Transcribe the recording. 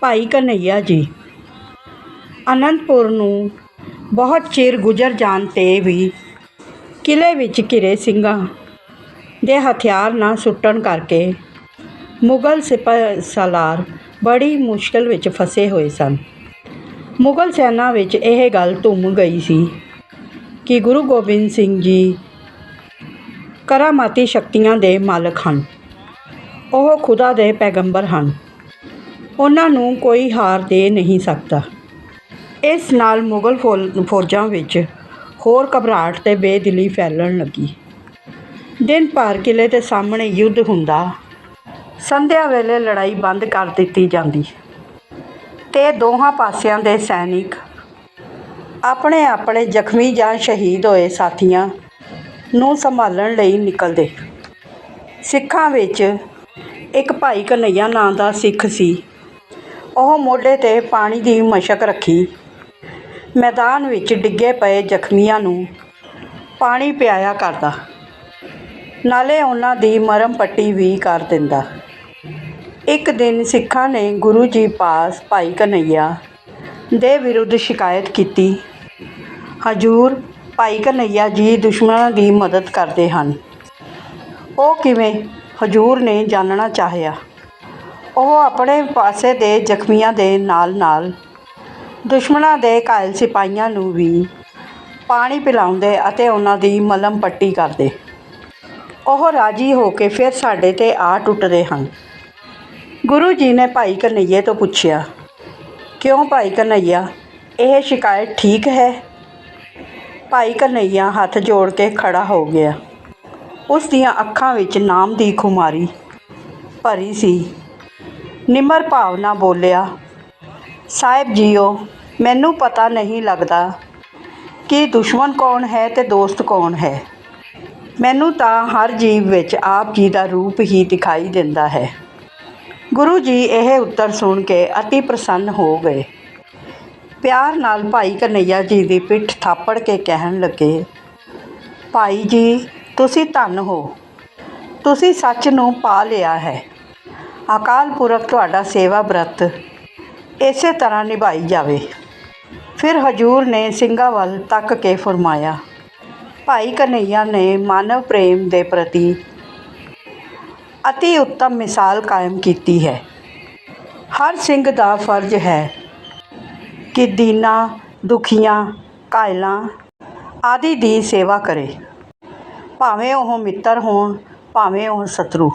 ਭਾਈ ਕਨ੍ਹਈਆ ਜੀ। ਅਨੰਦਪੁਰ ਨੂੰ ਬਹੁਤ ਚਿਰ ਗੁਜ਼ਰ ਜਾਣ 'ਤੇ ਵੀ ਕਿਲ੍ਹੇ ਵਿੱਚ ਘਿਰੇ ਸਿੰਘਾਂ ਦੇ ਹਥਿਆਰ ਨਾ ਸੁੱਟਣ ਕਰਕੇ ਮੁਗਲ ਸਿਪਾਹ ਸਾਲਾਰ ਬੜੀ ਮੁਸ਼ਕਲ ਵਿੱਚ ਫਸੇ ਹੋਏ ਸਨ। ਮੁਗਲ ਸੈਨਾ ਵਿੱਚ ਇਹ ਗੱਲ ਧੁੰਮ ਗਈ ਸੀ ਕਿ ਗੁਰੂ ਗੋਬਿੰਦ ਸਿੰਘ ਜੀ ਕਰਾਮਾਤੀ ਸ਼ਕਤੀਆਂ ਦੇ ਮਾਲਕ ਹਨ। ਉਹ ਖੁਦਾ ਦੇ ਪੈਗੰਬਰ ਹਨ। ਉਹਨਾਂ ਨੂੰ ਕੋਈ ਹਾਰ ਦੇ ਨਹੀਂ ਸਕਦਾ। ਇਸ ਨਾਲ ਮੁਗਲ ਫੌ- ਫੌਜਾਂ ਵਿੱਚ ਹੋਰ ਘਬਰਾਹਟ ਤੇ ਬੇਦਿਲੀ ਫੈਲਣ ਲੱਗੀ। ਦਿਨ ਭਰ ਕਿਲੇ ਦੇ ਸਾਹਮਣੇ ਯੁੱਧ ਹੁੰਦਾ, ਸੰਧਿਆ ਵੇਲੇ ਲੜਾਈ ਬੰਦ ਕਰ ਦਿੱਤੀ ਜਾਂਦੀ ਤੇ ਦੋਹਾਂ ਪਾਸਿਆਂ ਦੇ ਸੈਨਿਕ ਆਪਣੇ ਆਪਣੇ ਜ਼ਖਮੀ ਜਾਂ ਸ਼ਹੀਦ ਹੋਏ ਸਾਥੀਆਂ ਨੂੰ ਸੰਭਾਲਣ ਲਈ ਨਿਕਲਦੇ। ਸਿੱਖਾਂ ਵਿੱਚ ਇੱਕ ਭਾਈ ਕਨ੍ਹਈਆ ਨਾਂ ਦਾ ਸਿੱਖ ਸੀ। ਉਹ ਮੋਢੇ 'ਤੇ ਪਾਣੀ ਦੀ ਮਸ਼ਕ ਰੱਖੀ। ਮੈਦਾਨ ਵਿੱਚ ਡਿੱਗੇ ਪਏ ਜ਼ਖਮੀਆਂ ਨੂੰ ਪਾਣੀ ਪਿਆਇਆ ਕਰਦਾ। ਨਾਲੇ ਉਹਨਾਂ ਦੀ ਮਰਮ ਪੱਟੀ ਵੀ ਕਰ ਦਿੰਦਾ। ਇੱਕ ਦਿਨ ਸਿੱਖਾਂ ਨੇ ਗੁਰੂ ਜੀ ਪਾਸ ਭਾਈ ਕਨ੍ਹਈਆ ਦੇ ਵਿਰੁੱਧ ਸ਼ਿਕਾਇਤ ਕੀਤੀ। ਹਜੂਰ, ਭਾਈ ਕਨ੍ਹਈਆ ਜੀ ਦੁਸ਼ਮਣਾਂ ਦੀ ਮਦਦ ਕਰਦੇ ਹਨ। ਉਹ ਕਿਵੇਂ? ਹਜੂਰ ਨੇ ਜਾਣਨਾ ਚਾਹਿਆ। ਉਹ ਆਪਣੇ ਪਾਸੇ ਦੇ ਜ਼ਖਮੀਆਂ ਦੇ ਨਾਲ ਨਾਲ ਦੁਸ਼ਮਣਾਂ ਦੇ ਘਾਇਲ ਸਿਪਾਹੀਆਂ ਨੂੰ ਵੀ ਪਾਣੀ ਪਿਲਾਉਂਦੇ ਅਤੇ ਉਹਨਾਂ ਦੀ ਮਲਮ ਪੱਟੀ ਕਰਦੇ। ਉਹ ਰਾਜੀ ਹੋ ਕੇ ਫਿਰ ਸਾਡੇ ਤੇ ਆ ਟੁੱਟਦੇ ਹਨ। ਗੁਰੂ ਜੀ ਨੇ ਭਾਈ ਕਨ੍ਹਈਏ ਤੋਂ ਪੁੱਛਿਆ, ਕਿਉਂ ਭਾਈ ਕਨ੍ਹਈਆ ਇਹ ਸ਼ਿਕਾਇਤ ਠੀਕ ਹੈ? ਭਾਈ ਕਨ੍ਹਈਆ ਹੱਥ ਜੋੜ ਕੇ ਖੜਾ ਹੋ ਗਿਆ। ਉਸ ਦੀਆਂ ਅੱਖਾਂ ਵਿੱਚ ਨਾਮ ਦੀ ਖੁਮਾਰੀ ਭਰੀ ਸੀ। ਨਿਮਰ ਭਾਵਨਾ ਬੋਲਿਆ। ਸਾਹਿਬ ਜੀਓ, ਮੈਨੂੰ ਪਤਾ ਨਹੀਂ ਲੱਗਦਾ ਕਿ ਦੁਸ਼ਮਣ ਕੌਣ ਹੈ ਤੇ ਦੋਸਤ ਕੌਣ ਹੈ। ਮੈਨੂੰ ਤਾਂ ਹਰ ਜੀਵ ਵਿੱਚ ਆਪ ਜੀ ਦਾ ਰੂਪ ਹੀ ਦਿਖਾਈ ਦਿੰਦਾ ਹੈ ਗੁਰੂ ਜੀ ਇਹ ਉੱਤਰ ਸੁਣ ਕੇ ਅਤੀ ਪ੍ਰਸੰਨ ਹੋ ਗਏ। ਪਿਆਰ ਨਾਲ ਭਾਈ ਕਨ੍ਹਈਆ ਜੀ ਦੀ ਪਿੱਠ ਥਾਪੜ ਕੇ ਕਹਿਣ ਲੱਗੇ, ਭਾਈ ਜੀ, ਤੁਸੀਂ ਧੰਨ ਹੋ। ਤੁਸੀਂ ਸੱਚ ਨੂੰ ਪਾ ਲਿਆ ਹੈ। ਅਕਾਲ ਪੁਰਖ ਤੁਹਾਡਾ ਸੇਵਾ ਬ੍ਰਤ। ਇਸੇ ਤਰ੍ਹਾਂ ਨਿਭਾਈ ਜਾਵੇ। ਫਿਰ ਹਜੂਰ ਨੇ ਸਿੰਘਾਂ ਵੱਲ ਤੱਕ ਕੇ ਫਰਮਾਇਆ, ਭਾਈ ਕਨ੍ਹਈਆ ਨੇ ਮਾਨਵ ਪ੍ਰੇਮ ਦੇ ਪ੍ਰਤੀ ਅਤੀ ਉੱਤਮ ਮਿਸਾਲ ਕਾਇਮ ਕੀਤੀ ਹੈ। ਹਰ ਸਿੰਘ ਦਾ ਫਰਜ਼ ਹੈ ਕਿ ਦੀਨਾ, ਦੁਖੀਆਂ ਕਾਇਲਾਂ ਆਦਿ ਦੀ ਸੇਵਾ ਕਰੇ। ਭਾਵੇਂ ਉਹ ਮਿੱਤਰ ਹੋਣ, ਭਾਵੇਂ ਉਹ ਸ਼ਤਰੂ।